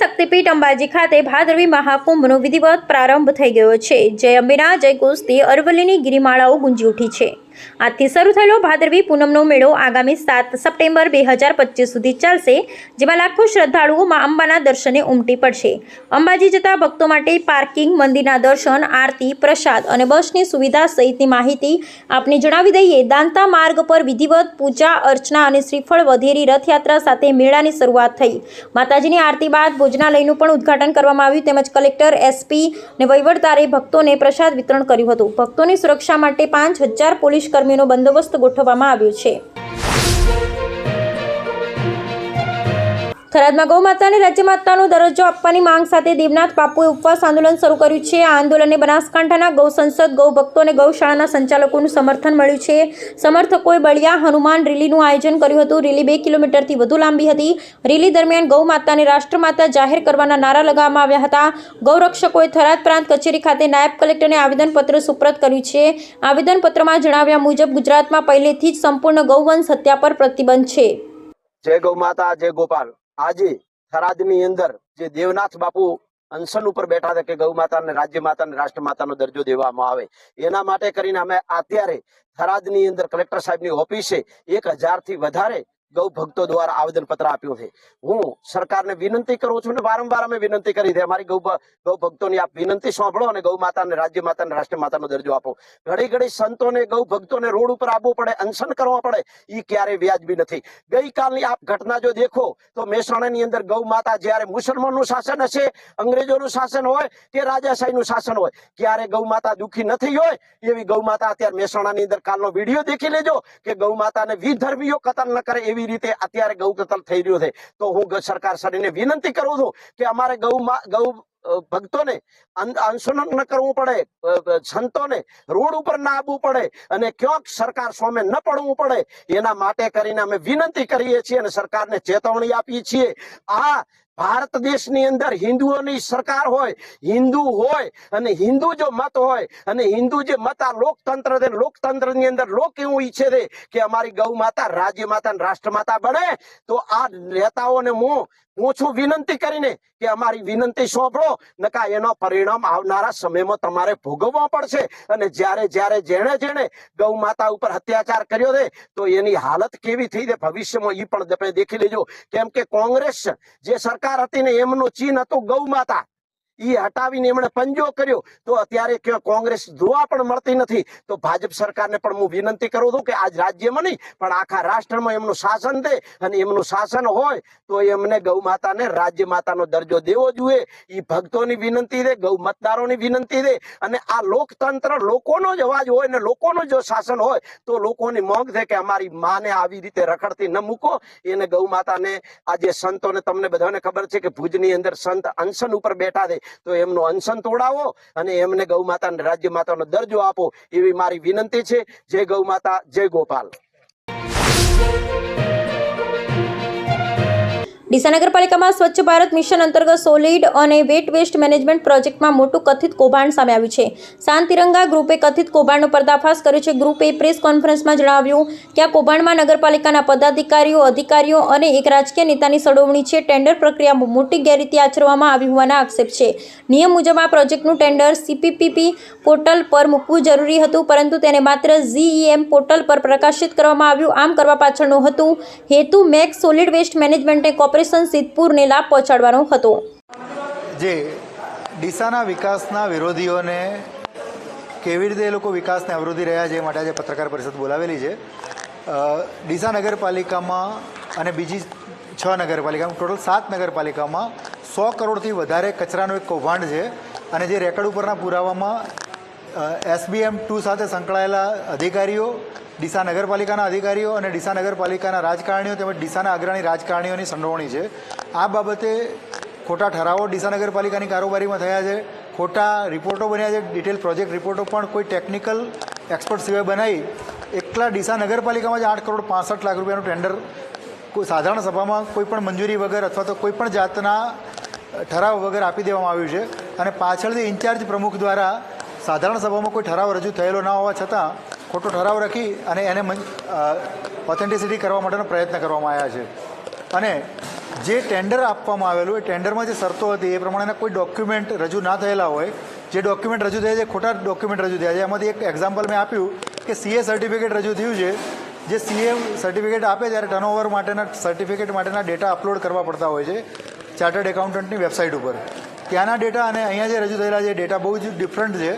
શક્તિપીઠ અંબાજી ખાતે ભાદરવી મહાકુંભનો વિધિવત પ્રારંભ થઈ ગયો છે. જય અંબેના, જય કુસ્તી, અરવલ્લીની ગિરિમાળાઓ ગુંજી ઉઠી છે. આજથી શરૂ થયેલો ભાદરવી પૂનમનો મેળો આગામી સાત સપ્ટેમ્બર બે હજાર પચીસ સુધી ચાલશે, જેમાં લાખો શ્રદ્ધાળુઓ મા અંબાના દર્શને ઉમટી પડશે. અંબાજી જતા ભક્તો માટે પાર્કિંગ, મંદિરના દર્શન, આરતી, પ્રસાદ અને બસની સુવિધા સહિતની માહિતી આપને જણાવી દઈએ. દાંતા માર્ગ પર વિધિવત પૂજા, અર્ચના અને શ્રીફળ વધેરી રથયાત્રા સાથે મેળાની શરૂઆત થઈ. માતાજીની આરતી બાદ ભોજનાલયનું પણ ઉદ્ઘાટન કરવામાં આવ્યું. તેમજ કલેક્ટર, એસપી અને વહીવટદારે ભક્તોને પ્રસાદ વિતરણ કર્યું હતું. ભક્તોની સુરક્ષા માટે પાંચ હજાર પોલીસ કર્મીઓનો બંદોબસ્ત ગોઠવવામાં આવ્યો છે. થરાદમાં ગૌ માતાને રાજ્ય માતાનો દરજ્જો આપવાની માંગ સાથે દેવનાથ બાપુએ ઉપવાસ આંદોલન શરૂ કર્યું છે. આ આંદોલનને બનાસકાંઠાના ગૌ સંસદ, ગૌ ભક્તો અને ગૌશાળાના સંચાલકોનું સમર્થન મળ્યું છે. સમર્થકોએ બળિયા હનુમાન રેલીનું આયોજન કર્યું હતું. રેલી બે કિલોમીટરથી વધુ લાંબી હતી. રેલી દરમિયાન ગૌ માતાને રાષ્ટ્રમાતા જાહેર કરવાના નારા લગાવવામાં આવ્યા હતા. ગૌરક્ષકોએ થરાદ પ્રાંત કચેરી ખાતે નાયબ કલેક્ટરને આવેદનપત્ર સુપ્રત કર્યું છે. આવેદનપત્રમાં જણાવ્યા મુજબ, ગુજરાતમાં પહેલેથી જ સંપૂર્ણ ગૌવંશ હત્યા પર પ્રતિબંધ છે. જય ગૌ માતા, જય ગોપાલ. આજે થરાદની અંદર જે દેવનાથ બાપુ અનશન ઉપર બેઠા હતા કે ગૌ માતાને રાજ્ય માતાને રાષ્ટ્ર માતાનો દરજ્જો દેવામાં આવે, એના માટે કરીને અમે અત્યારે થરાદની અંદર કલેક્ટર સાહેબની ઓફિસે એક હજારથી વધારે ગૌ ભક્તો દ્વારા આવેદન પત્ર આપ્યું છે. હું સરકારને વિનંતી કરું છું ને વારંવાર અમે વિનંતી કરી છે. અમારી ગૌ ગૌ ભક્તોની આપ વિનંતી સાંભળો અને ગૌ માતાને, રાજ્ય માતાને, રાષ્ટ્ર માતાનો દરજ્જો આપો. ઘડી ઘડી સંતોને, ગૌ ભક્તોને રોડ ઉપર આવવું પડે, અનશન કરવા પડે એ ક્યારે વ્યાજબી નથી. ગઈકાલની આપ ઘટના જો દેખો, તો મહેસાણાની અંદર ગૌ માતા જ્યારે મુસલમાનનું શાસન હશે, અંગ્રેજોનું શાસન હોય કે રાજાશાહીનું શાસન હોય ક્યારે ગૌ માતા દુઃખી નથી હોય, એવી ગૌ માતા અત્યારે મહેસાણાની અંદર કાલનો વીડિયો દેખી લેજો કે ગૌ માતાને વિધર્મીઓ કતલ ન કરે એવી રીતે અત્યારે ગૌ કતલ થઈ રહ્યો છે. તો હું સરકાર શ્રીને વિનંતી કરું છું કે અમારે ગૌ ગૌ ભક્તોને અન- ન કરવું પડે. સંતોને રોડ ઉપર ના આવવું પડે અને ક્યાંક સરકાર સામે ન પડવું પડે. એના માટે કરીને અમે વિનંતી કરીએ છીએ અને સરકારને ચેતવણી આપીએ છીએ. આ ભારત દેશની અંદર હિન્દુઓની સરકાર હોય, હિન્દુ હોય અને હિન્દુ જો મત હોય અને હિન્દુ જે મત આ લોકતંત્ર છે, લોકતંત્રની અંદર લોક એવું ઈચ્છે છે કે અમારી ગૌ માતા રાજ્ય માતા રાષ્ટ્ર માતા બને, તો આ નેતાઓને હું હું છું વિનંતી કરીને કે અમારી વિનંતી સોંપડો નકા એનો પરિણામ આવનારા સમયમાં તમારે ભોગવવા પડશે. અને જ્યારે જ્યારે, જેણે જેણે ગૌ માતા ઉપર અત્યાચાર કર્યો છે, તો એની હાલત કેવી થઈ છે ભવિષ્યમાં એ પણ તમે દેખી લેજો. કેમ કે કોંગ્રેસ જે સરકાર હતી ને એમનું ચિહ્ન હતું ગૌ માતા. ઈ હટાવીને એમણે પંજો કર્યો. તો અત્યારે કોંગ્રેસ જોવા પણ મળતી નથી. તો ભાજપ સરકારને પણ હું વિનંતી કરું છું કે આજ રાજ્યમાં નહીં, પણ આખા રાષ્ટ્રમાં એમનું શાસન દે અને એમનું શાસન હોય તો એમને ગૌ માતાને રાજ્ય માતાનો દરજ્જો દેવો જોઈએ. એ ભક્તોની વિનંતી દે, ગૌ મતદારોની વિનંતી દે. અને આ લોકતંત્ર લોકોનો જ અવાજ હોય ને લોકોનું જો શાસન હોય તો લોકોની માંગ છે કે અમારી માને આવી રીતે રખડતી ન મૂકો. એને ગૌ માતાને આજે સંતોને તમને બધાને ખબર છે કે ભુજની અંદર સંત અનશન ઉપર બેઠા છે. તો એમનું અનશન તોડાવો અને એમને ગૌ માતાને રાજ્ય માતાનો દરજ્જો આપો એવી મારી વિનંતી છે. જય ગૌ માતા, જય ગોપાલ. ડીસા નગરપાલિકામાં સ્વચ્છ ભારત મિશન અંતર્ગત સોલિડ અને વેટ વેસ્ટ મેનેજમેન્ટ પ્રોજેક્ટમાં મોટું કથિત કૌભાંડ સામે આવ્યું છે. શાંતિરંગા ગ્રુપે કથિત કૌભાંડનો પર્દાફાશ કર્યો છે. ગ્રુપે પ્રેસ કોન્ફરન્સમાં જણાવ્યું કે આ કૌભાંડમાં નગરપાલિકાના પદાધિકારીઓ, અધિકારીઓ અને એક રાજકીય નેતાની સડોવણી છે. ટેન્ડર પ્રક્રિયામાં મોટી ગેરરીતિ આચરવામાં આવી હોવાના આક્ષેપ છે. નિયમ મુજબ આ પ્રોજેક્ટનું ટેન્ડર સીપીપીપી પોર્ટલ પર મૂકવું જરૂરી હતું, પરંતુ તેને માત્ર ઝીઈએમ પોર્ટલ પર પ્રકાશિત કરવામાં આવ્યું. આમ કરવા પાછળનું હતું, હેતુ મેક્સ સોલિડ વેસ્ટ મેનેજમેન્ટને કોર્પોરેશન સિદ્ધપુરને લાભ પહોંચાડવાનો હતો. જે ડીસાના વિકાસના વિરોધીઓને કેવી રીતે એ લોકો વિકાસને અવરોધી રહ્યા છે માટે આજે પત્રકાર પરિષદ બોલાવેલી છે. ડીસા નગરપાલિકામાં અને બીજી છ નગરપાલિકામાં, ટોટલ સાત નગરપાલિકામાં સો કરોડથી વધારે કચરાનું એક કૌભાંડ છે અને જે રેકર્ડ ઉપરના પુરાવામાં એસબીએમ ટુ સાથે સંકળાયેલા અધિકારીઓ, ડીસા નગરપાલિકાના અધિકારીઓ અને ડીસા નગરપાલિકાના રાજકારણીઓ તેમજ ડીસાના અગ્રણી રાજકારણીઓની સંડોવણી છે. આ બાબતે ખોટા ઠરાવો ડીસા નગરપાલિકાની કારોબારીમાં થયા છે. ખોટા રિપોર્ટો બન્યા છે. ડિટેલ પ્રોજેક્ટ રિપોર્ટો પણ કોઈ ટેકનિકલ એક્સપર્ટ સિવાય બનાવી એકલા ડીસા નગરપાલિકામાં જ આઠ કરોડ પાસઠ લાખ રૂપિયાનું ટેન્ડર કોઈ સાધારણ સભામાં કોઈ પણ મંજૂરી વગર અથવા તો કોઈ પણ જાતના ઠરાવ વગર આપી દેવામાં આવ્યું છે. અને પાછળથી ઇન્ચાર્જ પ્રમુખ દ્વારા સાધારણ સભામાં કોઈ ઠરાવ રજૂ થયેલો ના હોવા છતાં ખોટો ઠરાવ રાખી અને એને ઓથેન્ટિસિટી કરવા માટેનો પ્રયત્ન કરવામાં આવ્યા છે. અને જે ટેન્ડર આપવામાં આવેલું એ ટેન્ડરમાં જે શરતો હતી એ પ્રમાણેના કોઈ ડોક્યુમેન્ટ રજૂ ના થયેલા હોય, જે ડોક્યુમેન્ટ રજૂ થયા છે, ખોટા ડોક્યુમેન્ટ રજૂ થયા છે. એમાંથી એક એક્ઝામ્પલ મેં આપ્યું કે સીએ સર્ટિફિકેટ રજૂ થયું છે. જે સીએ સર્ટિફિકેટ આપે ત્યારે ટર્નઓવર માટેના સર્ટિફિકેટ માટેના ડેટા અપલોડ કરવા પડતા હોય છે ચાર્ટર્ડ એકાઉન્ટન્ટની વેબસાઇટ ઉપર. ત્યાંના ડેટા અને અહીંયા જે રજૂ થયેલા છે ડેટા બહુ જ ડિફરન્ટ છે.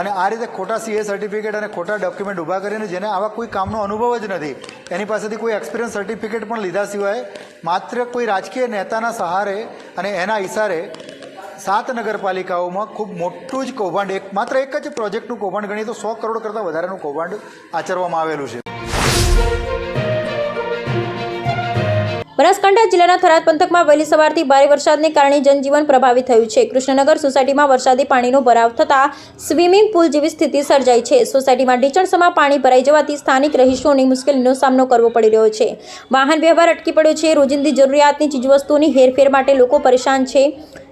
અને આ રીતે ખોટા સીએ સર્ટિફિકેટ અને ખોટા ડોક્યુમેન્ટ ઊભા કરીને જેને આવા કોઈ કામનો અનુભવ જ નથી, એની પાસેથી કોઈ એક્સપિરિયન્સ સર્ટિફિકેટ પણ લીધા સિવાય માત્ર કોઈ રાજકીય નેતાના સહારે અને એના ઇશારે સાત નગરપાલિકાઓમાં ખૂબ મોટું જ કૌભાંડ, એક માત્ર એક જ પ્રોજેક્ટનું કૌભાંડ ગણીએ તો સો કરોડ કરતાં વધારેનું કૌભાંડ આચરવામાં આવેલું છે. બનાસકાંઠા જિલ્લાના થરાદ પંથકમાં વહેલી સવારથી ભારે વરસાદને કારણે જનજીવન પ્રભાવિત થયું છે. કૃષ્ણનગર સોસાયટીમાં વરસાદી પાણીનો ભરાવ થતાં સ્વિમિંગ પુલ જેવી સ્થિતિ સર્જાઈ છે. સોસાયટીમાં ઢીચણસમાં પાણી ભરાઈ જવાથી સ્થાનિક રહીશોને મુશ્કેલીનો સામનો કરવો પડી રહ્યો છે. વાહન વ્યવહાર અટકી પડ્યો છે. રોજિંદી જરૂરિયાતની ચીજવસ્તુઓની હેરફેર માટે લોકો પરેશાન છે.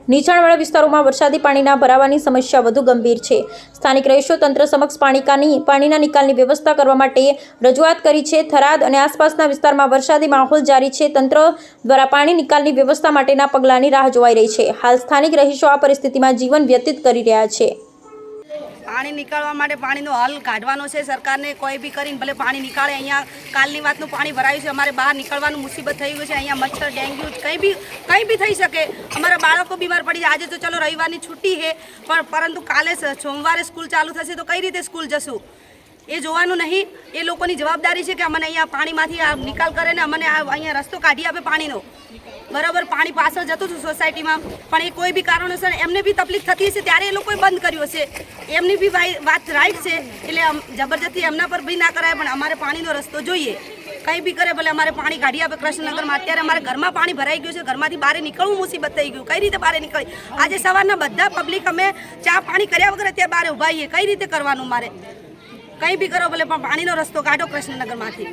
નીચાણવાળા વિસ્તારોમાં વરસાદી પાણીના ભરાવાની સમસ્યા વધુ ગંભીર છે. સ્થાનિક રહીશો તંત્ર સમક્ષ પાણીકાની, પાણીના નિકાલની વ્યવસ્થા કરવા માટે રજૂઆત કરી છે. થરાદ અને આસપાસના વિસ્તારમાં વરસાદી માહોલ જારી છે. તંત્ર દ્વારા પાણી નિકાલની વ્યવસ્થા માટેના પગલાંની રાહ જોવાઈ રહી છે. હાલ સ્થાનિક રહીશો આ પરિસ્થિતિમાં જીવન વ્યતીત કરી રહ્યા છે. પાણી નીકાળવા માટે પાણીનો હલ કાઢવાનો છે સરકારને. કોઈ બી કરીને ભલે પાણી નીકાળે, અહીંયા કાલની વાતનું પાણી ભરાયું છે, અમારે બહાર નીકળવાનું મુસીબત થઈ ગયું છે, અહીંયા મચ્છર, ડેન્ગ્યુ, કંઈ બી કંઈ બી થઈ શકે. અમારા બાળકો બીમાર પડી જાય. આજે તો ચલો રવિવારની છુટ્ટી છે, પણ પરંતુ કાલે સોમવારે સ્કૂલ ચાલુ થશે તો કઈ રીતે સ્કૂલ જશું? એ જોવાનું નહીં. એ લોકોની જવાબદારી છે કે અમને અહીંયા પાણીમાંથી આ નિકાલ કરે ને અમને આ અહીંયા રસ્તો કાઢી આપે પાણીનો. બરાબર, પાણી પાછળ જતું હતું સોસાયટીમાં. પણ એ કોઈ બી કારણોસર એમને બી તકલીફ થતી હશે ત્યારે એ લોકોએ બંધ કર્યું હશે એમની બી વાત રાઈટ છે. એટલે જબરજસ્તી એમના પર બી ના કરાય, પણ અમારે પાણીનો રસ્તો જોઈએ. કંઈ બી કરે, ભલે અમારે પાણી કાઢી આપે કૃષ્ણનગરમાં. અત્યારે અમારે ઘરમાં પાણી ભરાઈ ગયું છે, ઘરમાંથી બહાર નીકળવું મુસીબત થઈ ગયું. કઈ રીતે બહાર નીકળી? આજે સવારના બધા પબ્લિક અમે ચા પાણી કર્યા વગર અત્યારે બહાર ઊભા કઈ રીતે કરવાનું મારે? કંઈ બી કરો ભલે પણ પાણીનો રસ્તો કાઢો કૃષ્ણનગરમાંથી.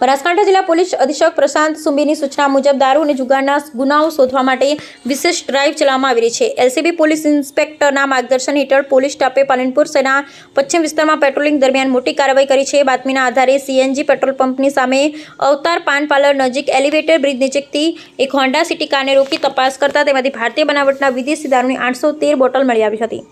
બનાસકાંઠા જિલ્લા પોલીસ અધિક્ષક પ્રશાંત સુંબીની સૂચના મુજબ દારૂ અને જુગારના ગુનાઓ શોધવા માટે વિશેષ ડ્રાઇવ ચલાવવામાં આવી રહી છે. એલસીબી પોલીસ ઇન્સ્પેક્ટરના માર્ગદર્શન હેઠળ પોલીસ સ્ટાફે પાલનપુર સેના પશ્ચિમ વિસ્તારમાં પેટ્રોલિંગ દરમિયાન મોટી કાર્યવાહી કરી છે. બાતમીના આધારે સીએનજી પેટ્રોલ પંપની સામે અવતાર પાન પાર્લર નજીક એલિવેટર બ્રિજ નજીકથી એક હોન્ડા સિટી કારને રોકી તપાસ કરતા તેમાંથી ભારતીય બનાવટના વિદેશી દારૂની આઠસો તેર બોટલ મળી આવી હતી.